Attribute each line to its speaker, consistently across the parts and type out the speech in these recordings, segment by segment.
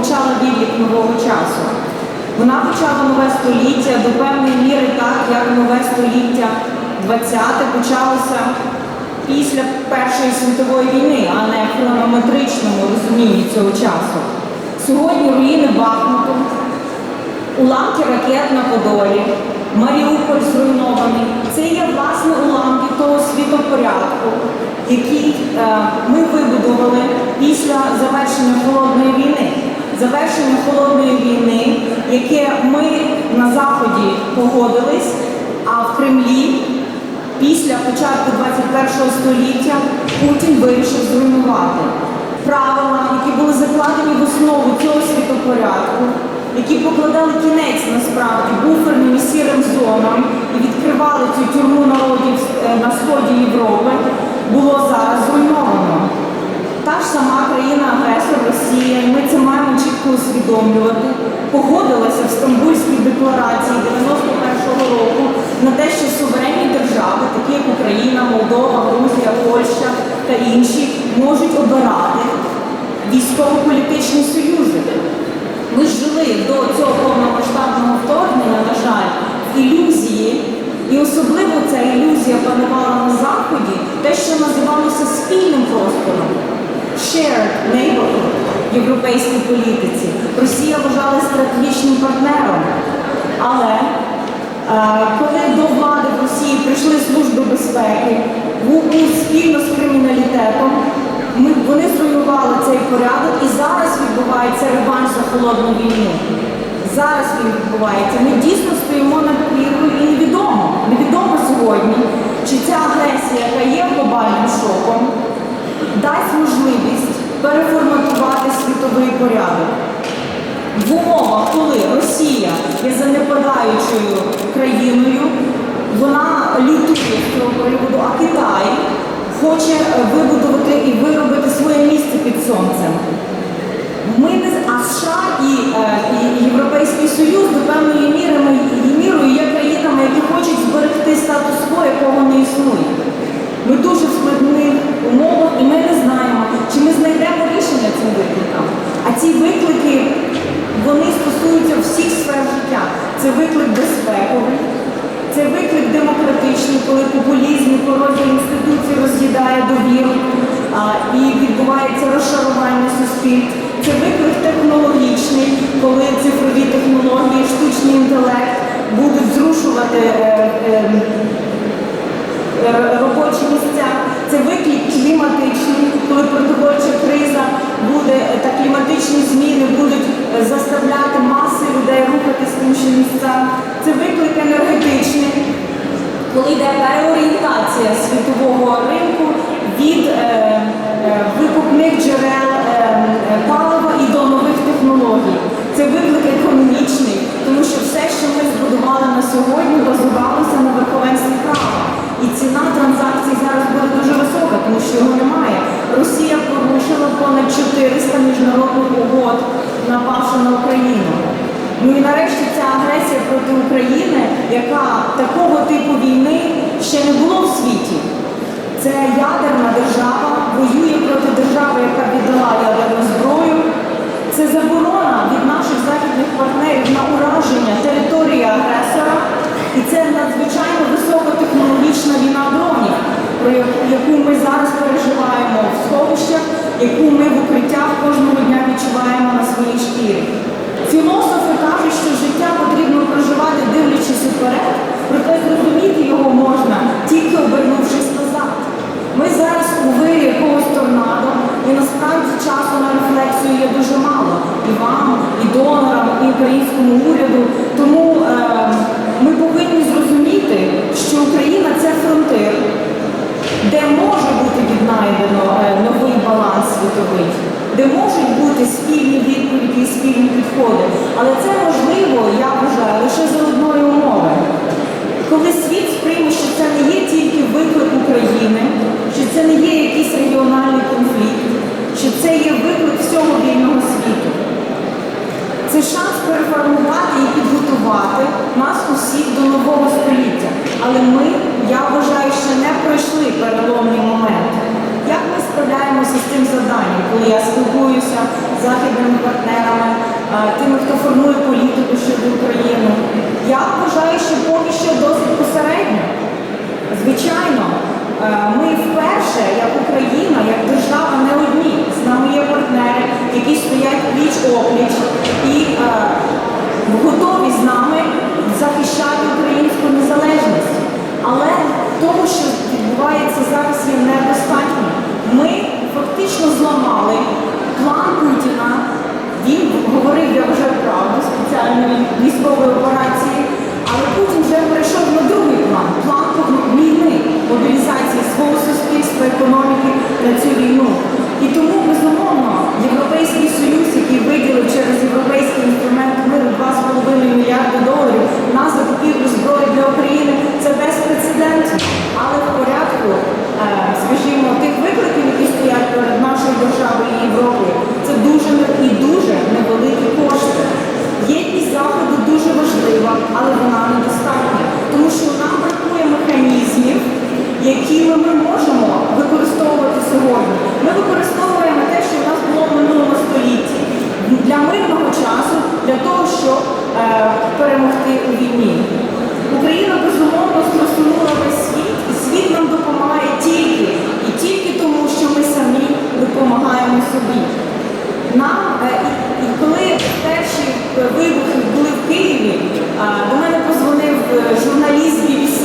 Speaker 1: почала відлік нового часу. Вона почала нове століття до певної міри так, як нове століття 20 почалося після Першої світової війни, а не в хронометричному розумінні цього часу. Сьогодні руїни Бахмуту, уламки ракет на Подолі, Маріуполь зруйнований. Це є власне уламки того світопорядку, який е, ми вибудували після завершення холодної війни. Завершення холодної війни, яке ми на Заході погодились, а в Кремлі після початку 21 століття Путін вирішив зруйнувати правила, які були закладені в основу цього світопорядку, які покладали кінець насправді буферним і сірим зонам і відкривали цю тюрму народів е, на сході Європи, було зараз зруйновано. Та ж сама країна-агресор Росія, ми це маємо чітко усвідомлювати, погодилася в Стамбульській декларації 91-го року на те, що суверенні держави, такі як Україна, Молдова, Грузія, Польща та інші, можуть обирати військово-політичні союзи. Ми жили до цього повномасштабного вторгнення, на жаль, ілюзії, і особливо ця ілюзія панувала на Заході, те, що називалося спільним простором, shared neighborhood в європейській політиці. Росія вважала стратегічним партнером. Але е, коли до влади в Росії прийшли служби безпеки, ГУКУ спільно з криміналітетом, ми, вони зруйнували цей порядок і зараз відбувається реванш за холодну війну. Зараз він відбувається. Ми дійсно стоїмо над плівкою і невідомо, невідомо сьогодні, чи ця агресія, яка є глобальним шоком, дасть можливість переформатувати світовий порядок. В умовах, коли Росія є занепадаючою країною, вона лютує з цього приводу, а Китай хоче вибудувати і виробити своє місце під сонцем. Ми не а США і, е, і Європейський Союз до певної міри ми і мірою є країнами, які хочуть зберегти статус-кво, якого не існує. Ми дуже в складних умовах, і ми не знаємо, чи ми знайдемо рішення цим викликам. А ці виклики вони стосуються всіх сфер життя. Це виклик безпековий, це виклик демократичний, коли популізм і корозія інституцій роз'їдає довіру а, і відбувається розшарування суспільств. Це виклик технологічний, коли цифрові технології, штучний інтелект будуть зрушувати е, е, е, робочі місця. Це виклик кліматичний, коли продовольча криза буде та кліматичні зміни будуть заставляти маси людей рухатись в інші місця. Це виклик енергетичний, коли йде переорієнтація світового ринку від викупних джерел палива і до нових технологій. Це виклик економічний, тому що все, що ми збудували на сьогодні, базувалося на верховенстві права. І ціна транзакцій зараз буде дуже висока, тому що його немає. Росія порушила понад 400 міжнародних угод, напавши на Україну. Ну і нарешті ця агресія проти України, яка такого типу війни ще не було в світі. Це ядерна держава воює проти держави, яка віддала ядерну зброю. Це заборона від наших західних партнерів на ураження території агресора. І це надзвичайно високотехнологічна війна дронів, про яку- ми зараз переживаємо в сховищах, яку ми в укриттях кожного дня відчуваємо на своїй шкірі. Філософи кажуть, що життя потрібно проживати, дивлячись уперед, проте зрозуміти його можна тільки обернувшись. Ми зараз у вирі якогось торнадо, і насправді часу на рефлексію є дуже мало. І вам, і донорам, і українському уряду. Тому е, ми повинні зрозуміти, що Україна це фронтир, де може бути віднайдено е, новий баланс світовий, де можуть бути спільні відповіді і спільні підходи. Але це можливо, я вважаю, лише за одної умови. Коли світ сприйме, що це не є тільки виклик України, це не є якийсь регіональний конфлікт, що це є виклик всього вільного світу. Це шанс переформувати і підготувати нас усіх до нового століття. Але ми, я вважаю, ще не пройшли переломний момент. Як ми справляємося? з цим завданням, коли я спілкуюся з західними партнерами, е, тими, хто формує політику щодо України. Я вважаю, що поки що досить посередньо. Звичайно, ми вперше, як Україна, як держава, не одні. З нами є партнери, які стоять пліч опліч і е, готові з нами захищати українську незалежність. Але того, що відбувається зараз, є недостатньо. Ми фактично зламали план Путіна. Він говорив, я вважаю, правду спеціальної військової операції, суспільства, економіки на цю війну. І тому, безумовно, Європейський Союз, який виділив через європейський інструмент миру 2,5 мільярди доларів на закупівлю зброї для України, це безпрецедентно. Але в порядку, е, скажімо, тих викликів, які стоять перед нашою державою і Європою, це дуже не- і дуже невеликі кошти. Єдність заходу дуже важлива, але вона недостатня, тому що нам бракує механізмів, якими ми можемо використовувати сьогодні. Ми використовуємо те, що в нас було в минулому столітті для мирного часу, для того, щоб е, перемогти у війні. Україна безумовно струсунула весь світ, і світ нам допомагає тільки і тільки тому, що ми самі допомагаємо собі. Нам, е, і, коли перші вибухи були в Києві, е, до мене позвонив журналіст BBC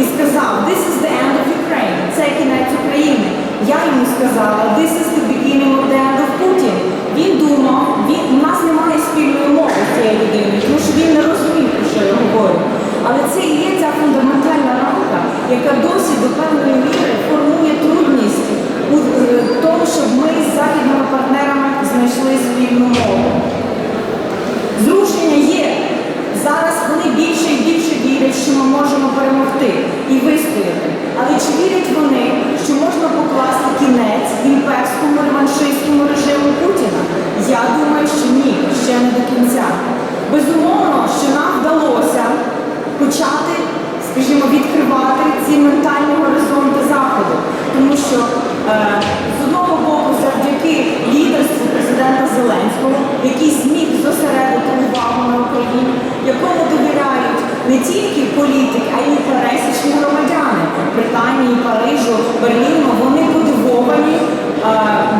Speaker 1: і сказав, This is the end of Ukraine, це кінець України. Я йому сказала, This is the beginning of the end of Putin. Він думав, він, у нас немає спільної мови з цією людиною, тому що він не розумів, про що я говорю. Але це і є ця фундаментальна рамка, яка досі до певної міри формує трудність у е, тому, щоб ми з західними партнерами знайшли спільну мову. Зрушення є. Зараз вони більше і більше вірять, що ми можемо перемогти і вистояти. Але чи вірять вони, що можна покласти кінець імперському реваншистському режиму Путіна? Я думаю, що ні, ще не до кінця. Безумовно, що нам вдалося почати, скажімо, відкривати ментальний горизонт Заходу. Тому що е, з одного боку, завдяки лідерству президента Зеленського, який зміг зосередити увагу на Україні, якому довіряють не тільки політики, а й пересічні громадяни Британії, Парижу, Берліну, вони подивовані е,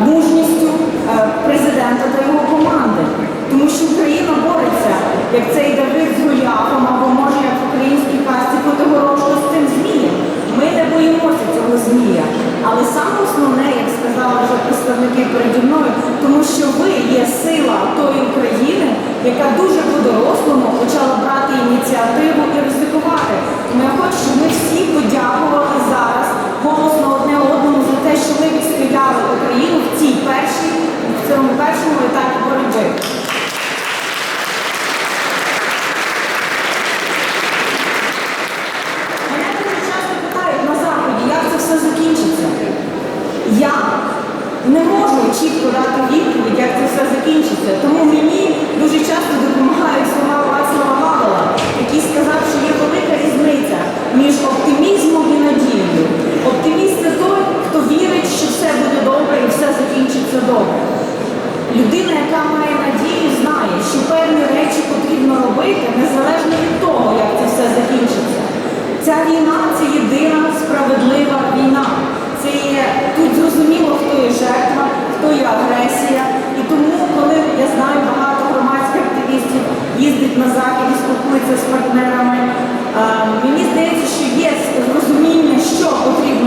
Speaker 1: мужністю е, президента та його команди. Тому що Україна бореться, як цей Давид з Голіафом, або може як в українській касті Котигорошко з цим змієм. Ми не боїмося цього змія. Але саме основне, як сказали вже представники переді мною, тому що ви є сила тої України, яка дуже по-дорослому почала брати ініціативу і ризикувати. Тому я хочу, щоб ми всі подякували зараз голосно одне одному за те, що ми відстояли Україну в цій першій, в цьому першому етапі боротьби. Мене дуже часто питають на заході, як це все закінчиться. Я не можу чітко дати відповідь, як це все закінчиться. Тому мені дуже часто допомагають слова Вацлава Вавела, який сказав, що є велика різниця між оптимізмом і надією. Оптиміст це той, хто вірить, що все буде добре і все закінчиться добре. Людина, яка має надію, знає, що певні речі потрібно робити незалежно від того, як це все закінчиться. Ця війна це єдина справедлива війна. Це є тут зрозуміло, хто є жертва, хто є агресія. І тому, коли я знаю багато громадських активістів їздить на захід і спілкуються з партнерами, мені здається, що є розуміння, що потрібно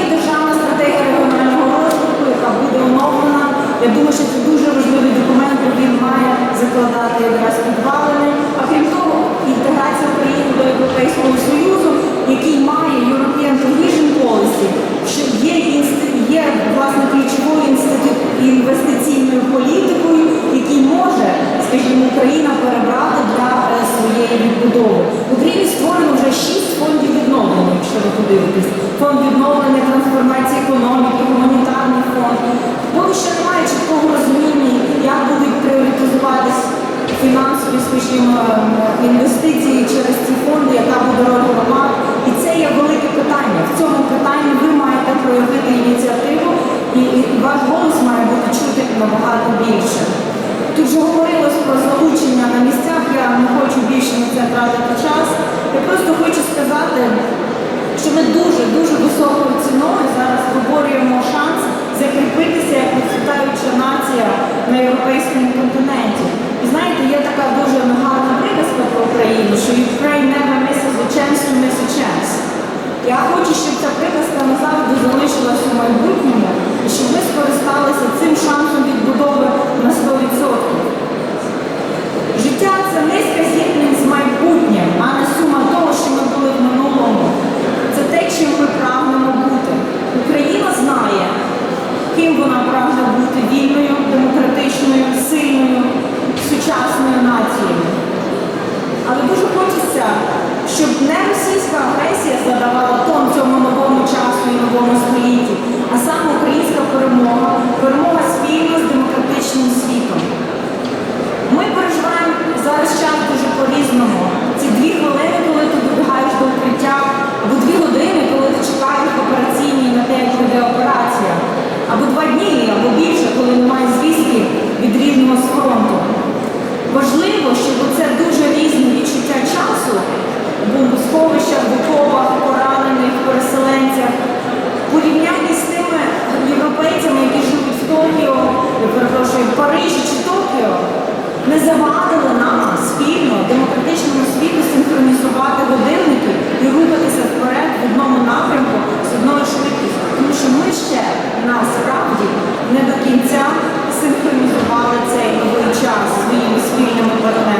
Speaker 1: Є державна стратегія регіонального розвитку, яка буде оновлена. Я думаю, що це дуже важливий документ, бо він має закладати якраз підвалини. А крім того, інтеграція України до Європейського Союзу, який має European Cohesion Policy, що є, є власне ключовою інститу- інвестиційною політикою, який може, скажімо, Україна перебрати для е, своєї відбудови. В Україні створено вже шість фондів відновлення, подивитесь. Фонд відновлення трансформації економіки, гуманітарний фонд. Поки що немає чіткого розуміння, як будуть пріоритизуватись фінансові, скажімо, ем, інвестиції через ці фонди, яка буде роль громад. І це є велике питання. В цьому питанні ви маєте проявити ініціативу, і, ваш голос має бути чути набагато більше. Тут вже говорилось про залучення на місцях, я не хочу більше на це тратити час. Я просто хочу сказати, що ми дуже-дуже високою ціною зараз виборюємо шанс закріпитися як процвітаюча нація на європейському континенті. І знаєте, є така дуже гарна приказка про Україну, що Ukraine never misses a chance to miss a chance. Я хочу, щоб ця приказка назавжди залишилася в майбутньому і щоб ми скористалися цим шансом відбудови на 100%. Життя це низка зіткнень з майбутнім, а не сума того, що ми були в минулому. Це те, чим ми прагнемо бути. Україна знає, ким вона прагне бути вільною, демократичною, сильною, сучасною нацією. Але дуже хочеться, щоб не російська агресія задавала тон цьому новому часу і новому столітті, а саме українська перемога, перемога спільно з демократичним світом. Ми переживаємо зараз час дуже по-різному. Ці дві хвилини, коли ти добігаєш до укриття, або дві години, коли ти чекаєш в операційній на те, як йде операція, або два дні, або більше, коли немає звістки від рідного з фронту. Важливо, щоб це дуже різні відчуття часу в бомбосховищах, в окопах, поранених, переселенцях, порівнянні з тими європейцями, які живуть в Токіо, перепрошую, в Парижі кінця синхронізували цей новий час своїми спільними партнерами.